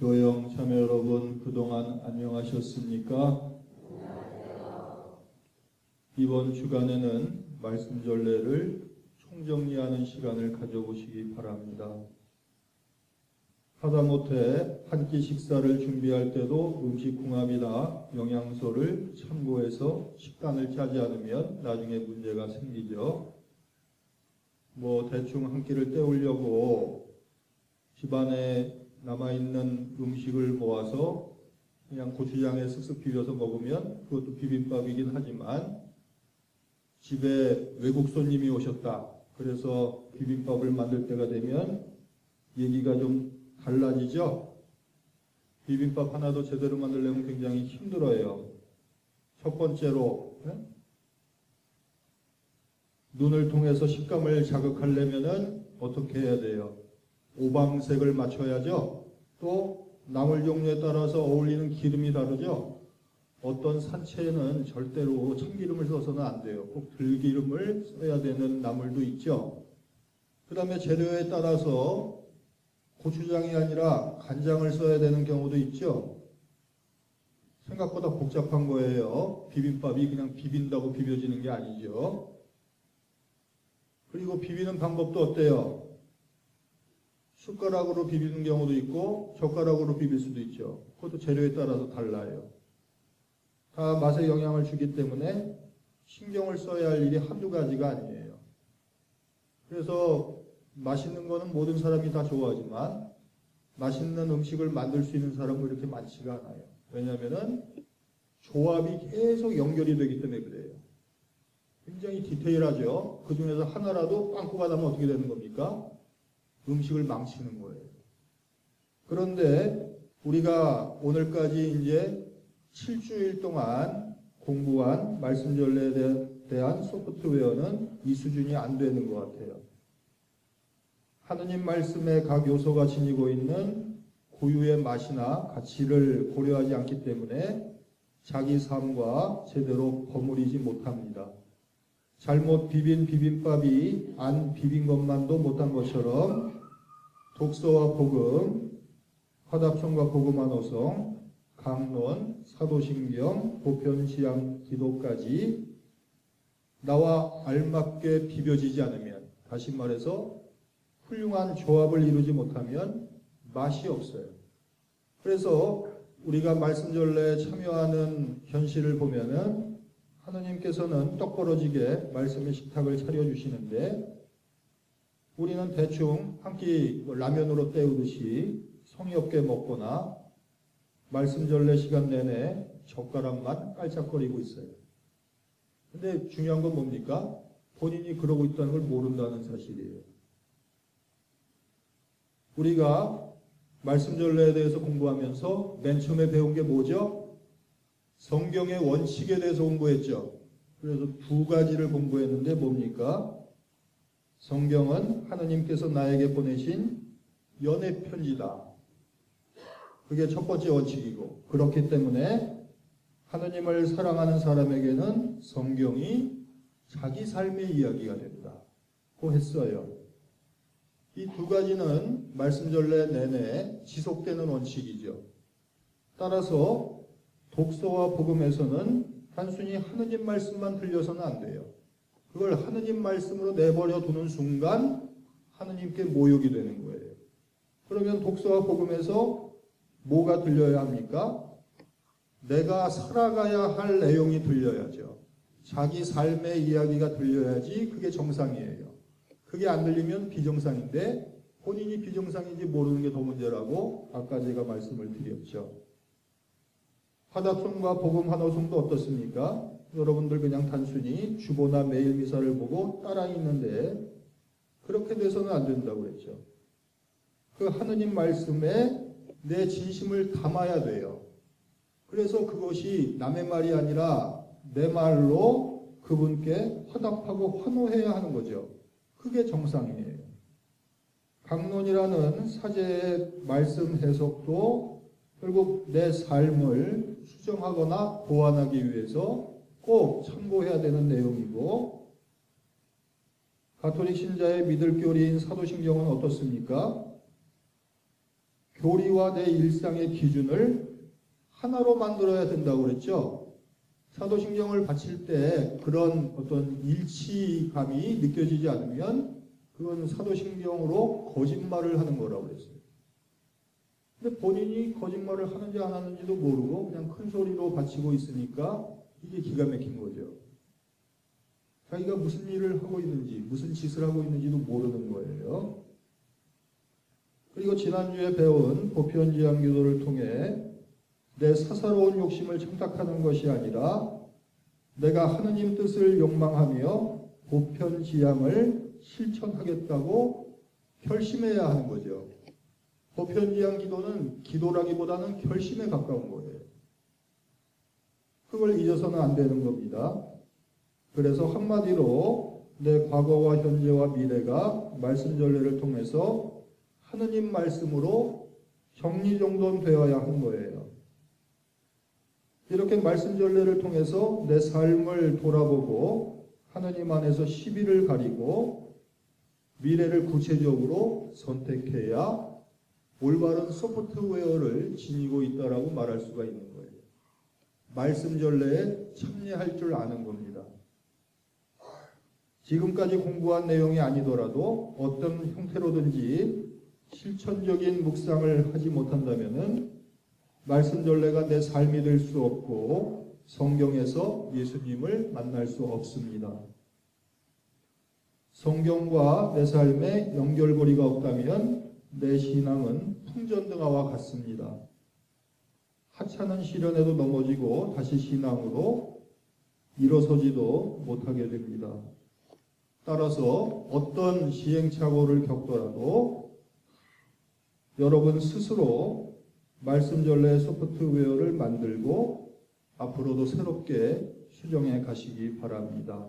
교영 참여 여러분 그동안 안녕하셨습니까? 이번 주간에는 말씀 전례를 총정리하는 시간을 가져보시기 바랍니다. 하다못해 한 끼 식사를 준비할 때도 음식 궁합이나 영양소를 참고해서 식단을 짜지 않으면 나중에 문제가 생기죠. 뭐 대충 한 끼를 때우려고 집안에 남아있는 음식을 모아서 그냥 고추장에 쓱쓱 비벼서 먹으면 그것도 비빔밥이긴 하지만 집에 외국 손님이 오셨다. 그래서 비빔밥을 만들 때가 되면 얘기가 좀 달라지죠? 비빔밥 하나도 제대로 만들려면 굉장히 힘들어요. 첫 번째로, 예? 눈을 통해서 식감을 자극하려면은 어떻게 해야 돼요? 오방색을 맞춰야죠. 또 나물 종류에 따라서 어울리는 기름이 다르죠. 어떤 산채는 절대로 참기름을 써서는 안 돼요. 꼭 들기름을 써야 되는 나물도 있죠. 그 다음에 재료에 따라서 고추장이 아니라 간장을 써야 되는 경우도 있죠. 생각보다 복잡한 거예요. 비빔밥이 그냥 비빈다고 비벼지는 게 아니죠. 그리고 비비는 방법도 어때요? 숟가락으로 비비는 경우도 있고 젓가락으로 비빌 수도 있죠. 그것도 재료에 따라서 달라요. 다 맛에 영향을 주기 때문에 신경을 써야 할 일이 한두 가지가 아니에요. 그래서 맛있는 거는 모든 사람이 다 좋아하지만 맛있는 음식을 만들 수 있는 사람은 그렇게 많지가 않아요. 왜냐하면은 조합이 계속 연결이 되기 때문에 그래요. 굉장히 디테일하죠. 그 중에서 하나라도 빵꾸가 나면 어떻게 되는 겁니까? 음식을 망치는 거예요. 그런데 우리가 오늘까지 이제 7주일 동안 공부한 말씀 전례에 대한 소프트웨어는 이 수준이 안 되는 것 같아요. 하느님 말씀의 각 요소가 지니고 있는 고유의 맛이나 가치를 고려하지 않기 때문에 자기 삶과 제대로 버무리지 못합니다. 잘못 비빈 비빔밥이 안 비빈 것만도 못한 것처럼 독서와 복음, 화답성과 복음한어성, 강론, 사도신경, 보편시양, 기도까지 나와 알맞게 비벼지지 않으면 다시 말해서 훌륭한 조합을 이루지 못하면 맛이 없어요. 그래서 우리가 말씀전례에 참여하는 현실을 보면은 하느님께서는 똑부러지게 말씀의 식탁을 차려주시는데 우리는 대충 한 끼 라면으로 때우듯이 성의 없게 먹거나 말씀 전례 시간 내내 젓가락만 깔짝거리고 있어요. 근데 중요한 건 뭡니까? 본인이 그러고 있다는 걸 모른다는 사실이에요. 우리가 말씀 전례에 대해서 공부하면서 맨 처음에 배운 게 뭐죠? 성경의 원칙에 대해서 공부했죠. 그래서 두 가지를 공부했는데 뭡니까? 성경은 하느님께서 나에게 보내신 연애 편지다. 그게 첫 번째 원칙이고 그렇기 때문에 하느님을 사랑하는 사람에게는 성경이 자기 삶의 이야기가 된다고 했어요. 이 두 가지는 말씀 전례 내내 지속되는 원칙이죠. 따라서 독서와 복음에서는 단순히 하느님 말씀만 들려서는 안 돼요. 그걸 하느님 말씀으로 내버려 두는 순간 하느님께 모욕이 되는 거예요. 그러면 독서와 복음에서 뭐가 들려야 합니까? 내가 살아가야 할 내용이 들려야죠. 자기 삶의 이야기가 들려야지 그게 정상이에요. 그게 안 들리면 비정상인데 본인이 비정상인지 모르는 게 더 문제라고 아까 제가 말씀을 드렸죠. 화답송과 복음 한호송도 어떻습니까? 여러분들 그냥 단순히 주보나 매일 미사를 보고 따라 읽는데 그렇게 돼서는 안 된다고 그랬죠. 그 하느님 말씀에 내 진심을 담아야 돼요. 그래서 그것이 남의 말이 아니라 내 말로 그분께 화답하고 환호해야 하는 거죠. 그게 정상이에요. 강론이라는 사제의 말씀 해석도 결국 내 삶을 수정하거나 보완하기 위해서 꼭 참고해야 되는 내용이고 가톨릭 신자의 믿을 교리인 사도신경은 어떻습니까? 교리와 내 일상의 기준을 하나로 만들어야 된다고 그랬죠. 사도신경을 바칠 때 그런 어떤 일치감이 느껴지지 않으면 그건 사도신경으로 거짓말을 하는 거라고 그랬어요. 근데 본인이 거짓말을 하는지 안 하는지도 모르고 그냥 큰 소리로 바치고 있으니까 이게 기가 막힌 거죠. 자기가 무슨 일을 하고 있는지, 무슨 짓을 하고 있는지도 모르는 거예요. 그리고 지난주에 배운 보편지향 기도를 통해 내 사사로운 욕심을 청탁하는 것이 아니라 내가 하느님 뜻을 욕망하며 보편지향을 실천하겠다고 결심해야 하는 거죠. 보편지향 기도는 기도라기보다는 결심에 가까운 거예요. 그걸 잊어서는 안 되는 겁니다. 그래서 한마디로 내 과거와 현재와 미래가 말씀 전례를 통해서 하느님 말씀으로 정리정돈 되어야 하는 거예요. 이렇게 말씀 전례를 통해서 내 삶을 돌아보고 하느님 안에서 시비를 가리고 미래를 구체적으로 선택해야 올바른 소프트웨어를 지니고 있다라고 말할 수가 있는 거예요. 말씀 전례에 참여할 줄 아는 겁니다. 지금까지 공부한 내용이 아니더라도 어떤 형태로든지 실천적인 묵상을 하지 못한다면은 말씀 전례가 내 삶이 될 수 없고 성경에서 예수님을 만날 수 없습니다. 성경과 내 삶에 연결고리가 없다면 내 신앙은 풍전등화와 같습니다. 하찮은 시련에도 넘어지고 다시 신앙으로 일어서지도 못하게 됩니다. 따라서 어떤 시행착오를 겪더라도 여러분 스스로 말씀 전례 소프트웨어를 만들고 앞으로도 새롭게 수정해 가시기 바랍니다.